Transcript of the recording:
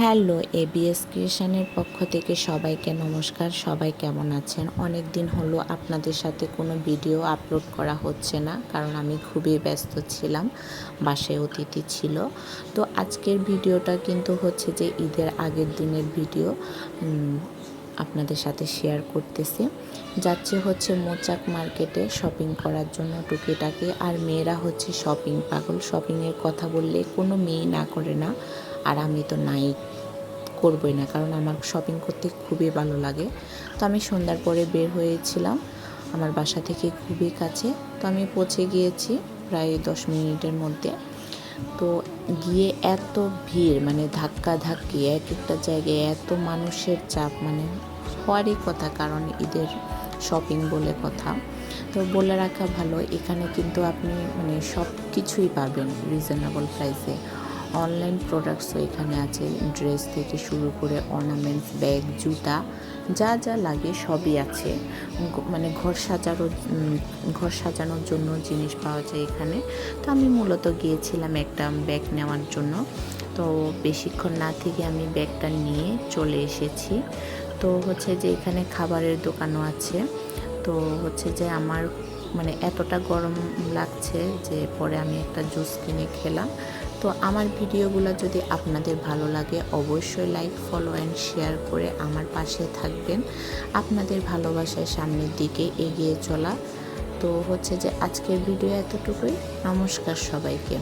Hello ABS ক্রিয়েশনের পক্ষ থেকে সবাইকে নমস্কার। সবাই কেমন আছেন? অনেক দিন হলো আপনাদের সাথে কোনো ভিডিও আপলোড করা হচ্ছে না, কারণ আমি খুবই ব্যস্ত ছিলাম, বাসায় অতিথি ছিল। তো আজকের ভিডিওটা কিন্তু হচ্ছে যে ঈদের আগের দিনের ভিডিও। আপনাদের সাথে শেয়ার করতেছি। যাচ্ছে হচ্ছে মোচাক মার্কেটে শপিং করার জন্য টুকিটাকি, আর মেয়েরা হচ্ছে শপিং পাগল। শপিংয়ের কথা বললে কোনো মেয়ে না করে না, আর আমি তো নাই, করবই না, কারণ আমার শপিং করতে খুবই ভালো লাগে। তো আমি সন্ধ্যার পরে বের হয়েছিলাম, আমার বাসা থেকে খুবই কাছে। তো আমি পৌঁছে গিয়েছি প্রায় দশ মিনিটের মধ্যে। তো গিয়ে এত ভিড় মানে ধাক্কা ধাক্কি, এক একটা জায়গায় এত মানুষের চাপ মানে হওয়ারই কথা কারণ ঈদের শপিং বলে কথা। তো বলে রাখা ভালো, এখানে কিন্তু আপনি মানে সব কিছুই পাবেন রিজনেবল প্রাইসে অনলাইন প্রোডাক্টসও এখানে আছে। ড্রেস থেকে শুরু করে অর্নামেন্টস ব্যাগ জুতা, যা যা লাগে সবই আছে। মানে ঘর সাজানোর ঘর সাজানোর জন্য জিনিস পাওয়া যায় এখানে। তো আমি মূলত গিয়েছিলাম একটা ব্যাগ নেওয়ার জন্য। তো বেশিক্ষণ না থেকে আমি ব্যাগটা নিয়ে চলে এসেছি। তো হচ্ছে যে এখানে খাবারের দোকানও আছে। তো হচ্ছে যে আমার মানে এতটা গরম লাগছে যে পরে আমি একটা জুস কিনে খেলাম। তো আমার ভিডিওগুলো যদি আপনাদের ভালো লাগে, অবশ্যই লাইক ফলো অ্যান্ড শেয়ার করে আমার পাশে থাকবেন। আপনাদের ভালোবাসায় সামনের দিকে এগিয়ে চলা। তো হচ্ছে যে আজকের ভিডিও এতটুকুই। নমস্কার সবাইকে।